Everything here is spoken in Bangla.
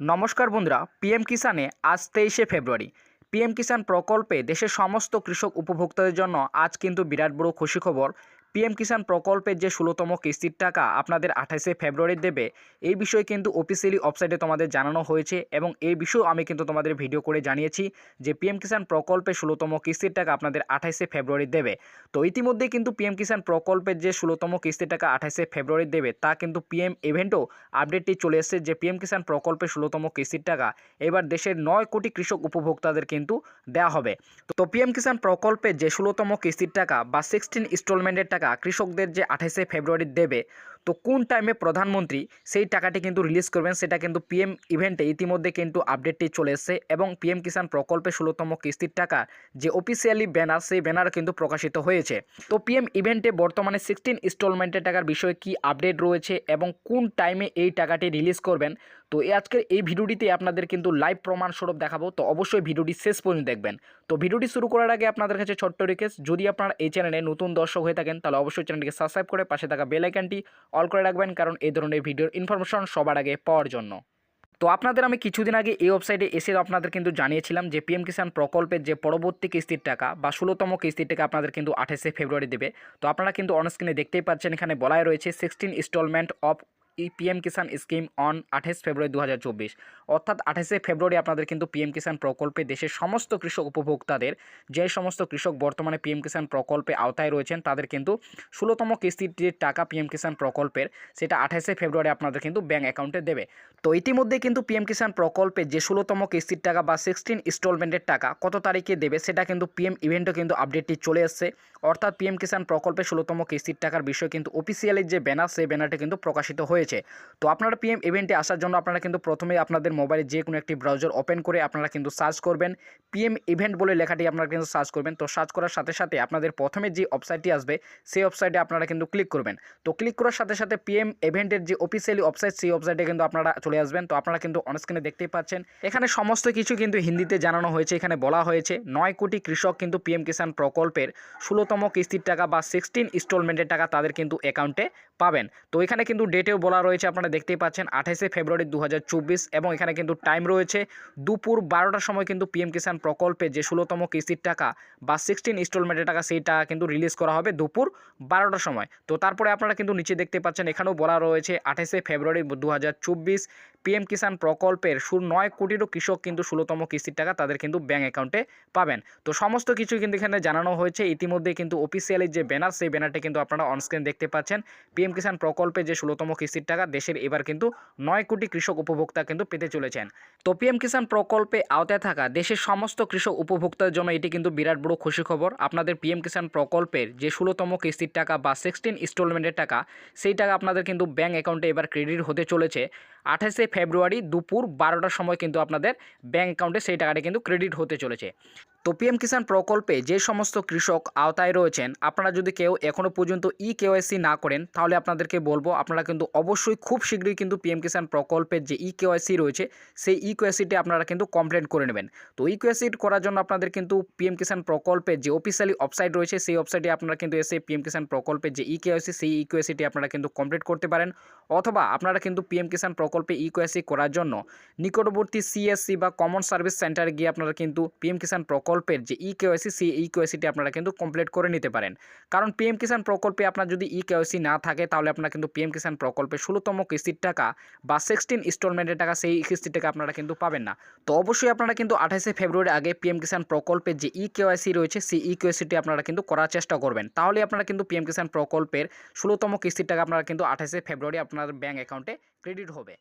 নমস্কার বন্ধুরা, পিএম কিষানে আজ তেইশে ফেব্রুয়ারি। পিএম কিষাণ প্রকল্পে দেশের সমস্ত কৃষক উপভোক্তাদের জন্য আজ কিন্তু বিরাট বড় খুশি খবর। পিএম কিষাণ প্রকল্পের যে ষোলোতম কিস্তির টাকা আপনাদের আঠাশে ফেব্রুয়ারি দেবে, এই বিষয়ে কিন্তু অফিসিয়ালি ওয়েবসাইটে তোমাদের জানানো হয়েছে এবং এই বিষয়েও আমি কিন্তু তোমাদের ভিডিও করে জানিয়েছি যে পিএম কিষাণ প্রকল্পে ষোলোতম কিস্তির টাকা আপনাদের আঠাশে ফেব্রুয়ারি দেবে। তো ইতিমধ্যেই কিন্তু পিএম কিষাণ প্রকল্পের যে ষোলোতম কিস্তির টাকা আঠাশে ফেব্রুয়ারি দেবে, তা কিন্তু পিএম ইভেন্টও আপডেটটি চলে এসেছে যে পিএম কিষাণ প্রকল্পে ষোলোতম কিস্তির টাকা এবার দেশের নয় কোটি কৃষক উপভোক্তাদের কিন্তু দেওয়া হবে। তো পিএম কিষাণ প্রকল্পে যে ষোলোতম কিস্তির টাকা বা সিক্সটিন ইনস্টলমেন্টের টাকা কৃষকদের যে আঠাশে ফেব্রুয়ারি দেবে, তো কোন টাইমে প্রধানমন্ত্রী সেই টাকাটি কিন্তু রিলিজ করবেন সেটা কিন্তু পিএম ইভেন্টে ইতিমধ্যে কিন্তু আপডেটটি চলে এসেছে এবং পিএম কিষাণ প্রকল্পে ষোলোতম কিস্তির টাকা যে অফিসিয়ালি ব্যানার সেই ব্যানার কিন্তু প্রকাশিত হয়েছে। তো পিএম ইভেন্টে বর্তমানে সিক্সটিন ইনস্টলমেন্টের টাকার বিষয়ে কি আপডেট রয়েছে এবং কোন টাইমে এই টাকাটি রিলিজ করবেন তো এই আজকের এই ভিডিওটিতে আপনাদের কিন্তু লাইভ প্রমাণস্বরূপ দেখাবো। তো অবশ্যই ভিডিওটি শেষ পর্যন্ত দেখবেন। তো ভিডিওটি শুরু করার আগে আপনাদের কাছে ছোট্ট রিকোয়েস্ট যদি আপনারা এই চ্যানেলে নতুন দর্শক হয়ে থাকেন, তাহলে অবশ্যই চ্যানেলটিকে সাবস্ক্রাইব করে পাশে থাকা বেল আইকনটি অল করে রাখবেন, কারণ এই ধরনের ভিডিওর ইনফরমেশন সবার আগে পাওয়ার জন্য। তো আপনাদের আমি কিছুদিন আগে এই ওয়েবসাইটে এসে আপনাদের কিন্তু জানিয়েছিলাম যে পিএম কিষাণ প্রকল্পের যে পরবর্তী কিস্তির টাকা বা ষোলোতম কিস্তির টাকা আপনাদের কিন্তু আঠাশে ফেব্রুয়ারি দেবে। তো আপনারা কিন্তু অনস্ক্রিনে দেখতেই পাচ্ছেন, এখানে বলাই রয়েছে sixteen installment of the PM Kisan scheme on আঠাশ ফেব্রুয়ারি দু হাজার চব্বিশ। অর্থাৎ আঠাশে ফেব্রুয়ারি আপনাদের কিন্তু পিএম কিষাণ প্রকল্পে দেশের সমস্ত কৃষক উপভোক্তাদের, যে সমস্ত কৃষক বর্তমানে পিএম কিষাণ প্রকল্পে আওতায় রয়েছেন, তাদের কিন্তু ষোলোতম কিস্তির যে টাকা পিএম কিষাণ প্রকল্পের, সেটা আঠাশে ফেব্রুয়ারি আপনাদের কিন্তু ব্যাঙ্ক অ্যাকাউন্টে দেবে। তো ইতিমধ্যে কিন্তু পিএম কিষাণ প্রকল্পে যে ষোলোতম কিস্তির টাকা বা সিক্সটিন ইনস্টলমেন্টের টাকা কত তারিখে দেবে, সেটা কিন্তু পিএম ইভেন্টও কিন্তু আপডেটটি চলে এসছে। অর্থাৎ পিএম কিষাণ প্রকল্পে ষোলোতম কিস্তির টাকার বিষয়ে কিন্তু অফিসিয়ালি যে ব্যানার, সেই ব্যানারটি কিন্তু প্রকাশিত হয়েছে। তো আপনারা পিএম ইভেন্টে আসার জন্য আপনারা কিন্তু প্রথমে আপনাদের মোবাইলে যে কোনো একটি ব্রাউজার ওপেন করে আপনারা কিন্তু সার্চ করবেন। পিএম ইভেন্ট বলে লেখাটি আপনারা কিন্তু সার্চ করবেন। তো সার্চ করার সাথে সাথে আপনাদের প্রথমে যে ওয়েবসাইটটি আসবে, সেই ওয়েবসাইটে আপনারা কিন্তু ক্লিক করবেন। তো ক্লিক করার সাথে সাথে পিএম ইভেন্টের যে অফিসিয়ালি ওয়েবসাইট সেই ওয়েবসাইটে কিন্তু আপনারা চলে আসবেন। তো আপনারা কিন্তু অনস্ক্রিনে দেখতেই পাচ্ছেন। এখানে সমস্ত কিছু কিন্তু হিন্দিতে জানানো হয়েছে, এখানে বলা হয়েছে। নয় কোটি কৃষক কিন্তু পিএম কিষাণ প্রকল্পের ষোলোতম কিস্তির টাকা বা সিক্সটিন ইনস্টলমেন্টের টাকা তাদের কিন্তু অ্যাকাউন্টে পাবেন। তো এখানে কিন্তু ডেটেও বলা রয়েছে আপনারা দেখতেই পাচ্ছেন আঠাশে ফেব্রুয়ারি দু হাজার চব্বিশ এবং এখানে কিন্তু টাইম রয়েছে দুপুর বারোটার সময় কিন্তু পিএম কিষাণ প্রকল্পে যে ষোলোতম কিস্তির টাকা বা সিক্সটিন ইনস্টলমেন্টের টাকা সেই টাকা কিন্তু রিলিজ করা হবে দুপুর বারোটার সময়। তো তারপরে আপনারা কিন্তু নিচে দেখতে পাচ্ছেন, এখানেও বলা রয়েছে আঠাশে ফেব্রুয়ারি দু পিএম কিষাণ প্রকল্পের সুর নয় কোটিরও কৃষক কিন্তু ষোলোতম কিস্তির টাকা তাদের কিন্তু ব্যাঙ্ক অ্যাকাউন্টে পাবেন। তো সমস্ত কিছু কিন্তু এখানে জানানো হয়েছে, ইতিমধ্যে কিন্তু অফিসিয়ালি যে ব্যানার সেই ব্যানারটি কিন্তু আপনারা অনস্ক্রিন দেখতে পাচ্ছেন। পিএম কিষাণ প্রকল্পে যে ষোলোতম কিস্তির টাকা দেশের এবার কিন্তু নয় কোটি কৃষক উপভোক্তা কিন্তু পেতে চলেছেন। তো পিএম কিষাণ প্রকল্পে আওতায় থাকা দেশের সমস্ত কৃষক উপভোক্তার জন্য এটি কিন্তু বিরাট বড় খুশি খবর। আপনাদের পিএম কিষাণ প্রকল্পের যে ষোলোতম কিস্তির টাকা বা সিক্সটিন ইনস্টলমেন্টের টাকা, সেই টাকা আপনাদের কিন্তু ব্যাঙ্ক অ্যাকাউন্টে এবার ক্রেডিট হতে চলেছে। আঠাশে ফেব্রুয়ারি দুপুর বারোটার সময় কিন্তু আপনাদের ব্যাঙ্ক অ্যাকাউন্টে সেই টাকাটা কিন্তু ক্রেডিট হতে চলেছে। তো পিএম কিষাণ প্রকল্পে যে সমস্ত কৃষক আওতায় রয়েছেন, আপনারা যদি কেউ এখনও পর্যন্ত ই কেওয়াইসি না করেন, তাহলে আপনাদেরকে বলব, আপনারা কিন্তু অবশ্যই খুব শীঘ্রই কিন্তু পিএম কিষাণ প্রকল্পের যে ই কেওয়াইসি রয়েছে, সেই ই কেওয়াইসিটি আপনারা কিন্তু কমপ্লেন করে নেবেন। তো ই কেওয়াইসি করার জন্য আপনাদের কিন্তু পিএম কিষাণ প্রকল্পের যে অফিসিয়ালি ওয়েবসাইট রয়েছে, সেই ওয়েবসাইটে আপনারা কিন্তু এসে পিএম কিষাণ প্রকল্পের যে ই কেওয়াইসি সেই ই কেওয়াইসিটি আপনারা কিন্তু কমপ্লিট করতে পারেন। অথবা আপনারা কিন্তু পিএম কিষাণ প্রকল্পে ই কেওয়াইসি করার জন্য নিকটবর্তী সিএসসি বা কমন সার্ভিস সেন্টারে গিয়ে আপনারা কিন্তু পিএম কিষাণ প্রকল্পের যে ই কেওয়াইসি সেই ই কেওয়াইসিটি আপনারা কিন্তু কমপ্লিট করে নিতে পারেন। কারণ পিএম কিষাণ প্রকল্পে আপনার যদি ই কেওয়াইসি না থাকে, তাহলে আপনারা কিন্তু পিএম কিষাণ প্রকল্পে ষোলোতম কিস্তির টাকা বা সিক্সটিন ইনস্টলমেন্টের টাকা সেই কিস্তির টাকা আপনারা কিন্তু পাবেন না। তো অবশ্যই আপনারা কিন্তু আঠাশে ফেব্রুয়ারি আগে পিএম কিষাণ প্রকল্পের যে ই কেওয়াইসি রয়েছে, সেই ই কেওয়াইসিটি আপনারা কিন্তু করার চেষ্টা করবেন। তাহলে আপনারা কিন্তু পিএম কিষাণ প্রকল্পের ষোলোতম কিস্তির টাকা আপনারা কিন্তু আঠাশে ফেব্রুয়ারি আপনার ব্যাঙ্ক অ্যাকাউন্টে ক্রেডিট হবে।